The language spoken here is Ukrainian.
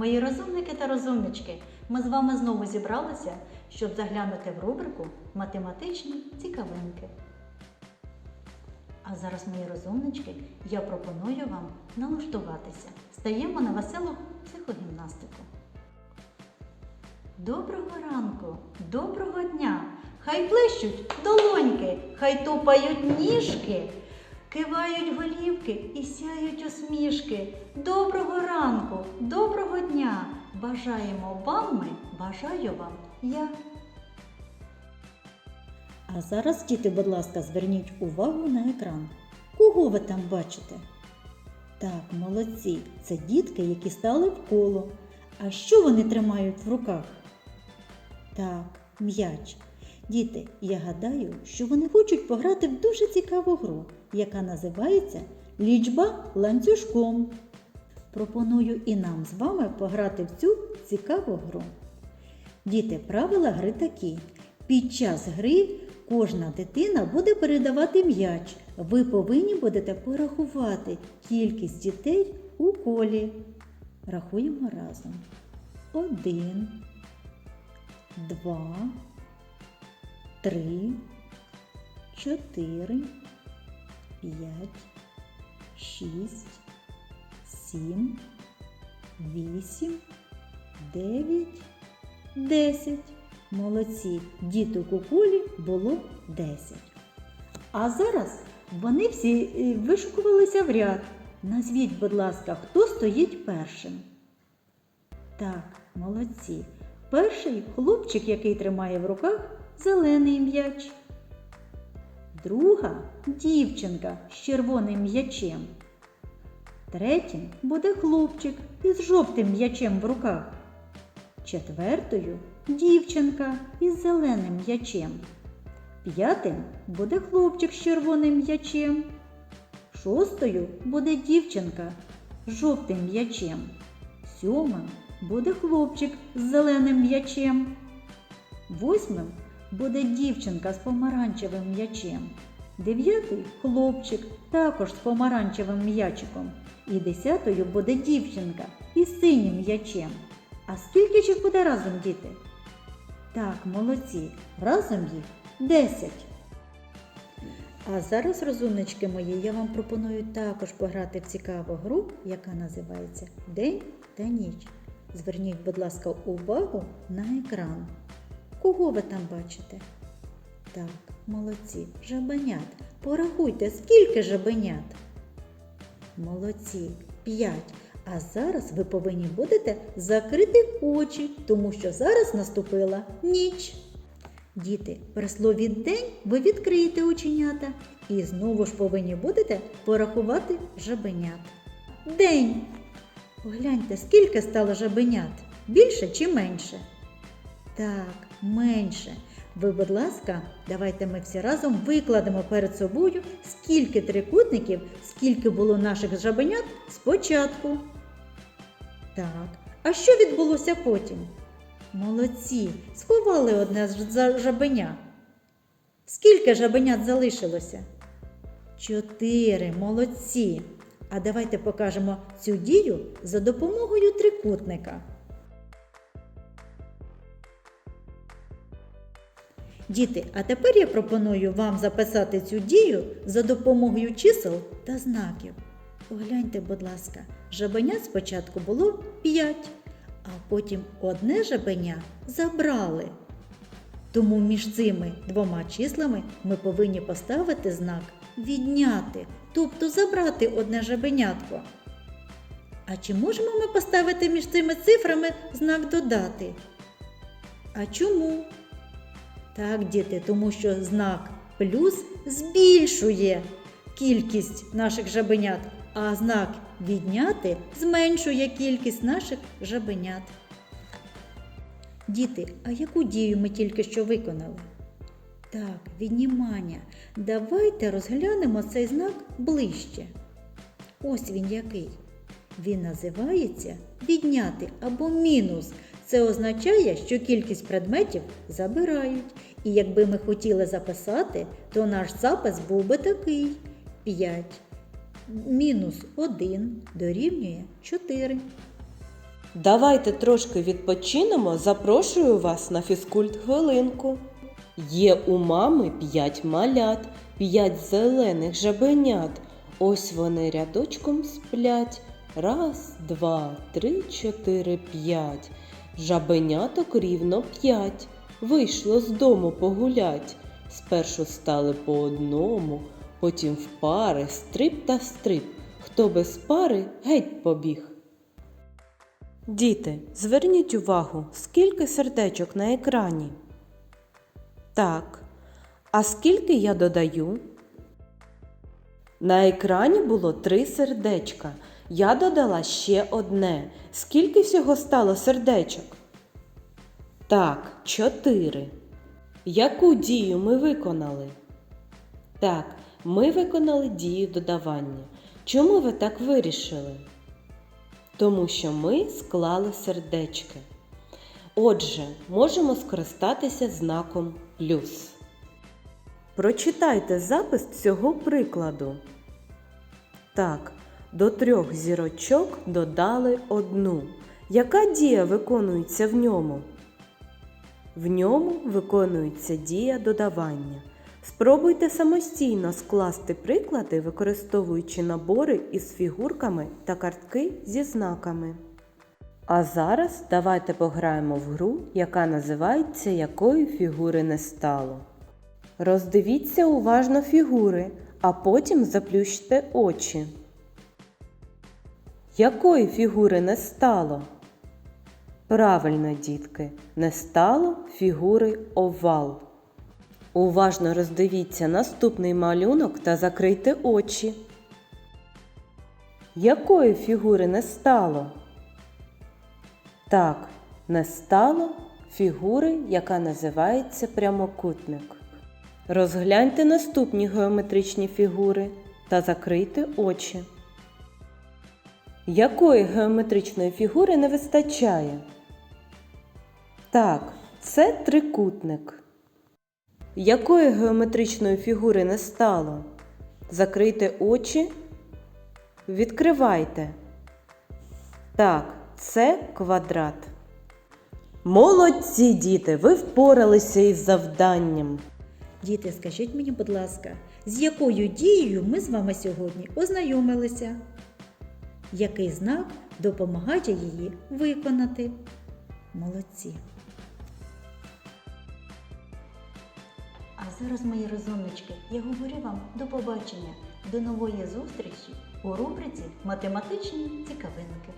мої розумники та розумнички! Ми з вами знову зібралися, щоб заглянути в рубрику Математичні цікавинки. А зараз, мої розумнички, я пропоную вам налаштуватися. Стаємо на веселу психогімнастику. Доброго ранку, доброго дня! Хай плещуть долоньки, хай тупають ніжки, кивають голівки і сяють усмішки. Доброго ранку, доброго дня! Бажаємо вам ми, бажаю вам я. А зараз, діти, будь ласка, зверніть увагу на екран. Кого ви там бачите? Так, молодці, це дітки, які стали в коло. А що вони тримають в руках? Так, м'яч. Діти, я гадаю, що вони хочуть пограти в дуже цікаву гру, яка називається Лічба ланцюжком. Пропоную і нам з вами пограти в цю цікаву гру. Діти, правила гри такі. Під час гри кожна дитина буде передавати м'яч. Ви повинні будете порахувати кількість дітей у колі. Рахуємо разом. Один, два, три, чотири, п'ять, шість, сім, вісім, дев'ять, десять. Молодці, діток у колі було десять. А зараз вони всі е, вишукувалися в ряд. Назвіть, будь ласка, хто стоїть першим? Так, молодці. Перший хлопчик, який тримає в руках зелений м'яч. Друга дівчинка з червоним м'ячем. Третім буде хлопчик із жовтим м'ячем в руках. Четвертою дівчинка із зеленим м'ячем. П'ятим буде хлопчик з червоним м'ячем. Шостою буде дівчинка з жовтим м'ячем. Сьомим буде хлопчик з зеленим м'ячем. Восьмим буде дівчинка з помаранчевим м'ячем. Дев'ятий хлопчик також з помаранчевим м'ячиком. І десятою буде дівчинка із синім м'ячем. А скільки ж їх буде разом, діти? Так, молодці, разом їх десять. А зараз, розумнички мої, я вам пропоную також пограти в цікаву гру, яка називається День та ніч. Зверніть, будь ласка, увагу на екран. Кого ви там бачите? Так, молодці, жабенят. Порахуйте, скільки жабенят? Молодці, п'ять. А зараз ви повинні будете закрити очі, тому що зараз наступила ніч. Діти, при слові день ви відкриєте оченята і знову ж повинні будете порахувати жабенят. День. Погляньте, скільки стало жабенят? Більше чи менше? Так, менше. Ви, будь ласка, давайте ми всі разом викладемо перед собою, скільки трикутників, скільки було наших жабенят спочатку. Так, а що відбулося потім? Молодці, сховали одне з жабеня. Скільки жабенят залишилося? Чотири, молодці. А давайте покажемо цю дію за допомогою трикутника. Діти, а тепер я пропоную вам записати цю дію за допомогою чисел та знаків. Погляньте, будь ласка, жабенят спочатку було 5, а потім одне жабеня забрали. Тому між цими двома числами ми повинні поставити знак відняти, тобто забрати одне жабенятко. А чи можемо ми поставити між цими цифрами знак додати? А чому? Так, діти, тому що знак плюс збільшує кількість наших жабенят, а знак відняти зменшує кількість наших жабенят. Діти, а яку дію ми тільки що виконали? Так, віднімання. Давайте розглянемо цей знак ближче. Ось він який. Він називається відняти або мінус. Це означає, що кількість предметів забирають. І якби ми хотіли записати, то наш запис був би такий: 5 мінус 1 дорівнює 4. Давайте трошки відпочинемо, запрошую вас на фізкульт хвилинку. Є у мами п'ять малят, п'ять зелених жабенят. Ось вони рядочком сплять. Раз, два, три, чотири, п'ять. Жабеняток рівно п'ять. Вийшло з дому погулять. Спершу стали по одному, потім в пари, стрип та стрип. Хто без пари геть побіг. Діти, зверніть увагу, скільки сердечок на екрані. Так. А скільки я додаю? На екрані було три сердечка. Я додала ще одне. Скільки всього стало сердечок? Так, чотири. Яку дію ми виконали? Так, ми виконали дію додавання. Чому ви так вирішили? Тому що ми склали сердечки. Отже, можемо скористатися знаком плюс. Прочитайте запис цього прикладу. Так, до трьох зірочок додали одну. Яка дія виконується в ньому? В ньому виконується дія додавання. Спробуйте самостійно скласти приклади, використовуючи набори із фігурками та картки зі знаками. А зараз давайте пограємо в гру, яка називається Якої фігури не стало. Роздивіться уважно фігури, а потім заплющте очі. Якої фігури не стало? Правильно, дітки, не стало фігури овал. Уважно роздивіться наступний малюнок та закрийте очі. Якої фігури не стало? Так, не стало фігури, яка називається прямокутник. Розгляньте наступні геометричні фігури та закрийте очі. Якої геометричної фігури не вистачає? Так, це трикутник. Якої геометричної фігури не стало? Закрийте очі. Відкривайте. Так, це квадрат. Молодці, діти! Ви впоралися із завданням. Діти, скажіть мені, будь ласка, з якою дією ми з вами сьогодні ознайомилися? Який знак допомагає її виконати? Молодці. А зараз, мої розумнички, я говорю вам до побачення, до нової зустрічі у рубриці Математичні цікавинки.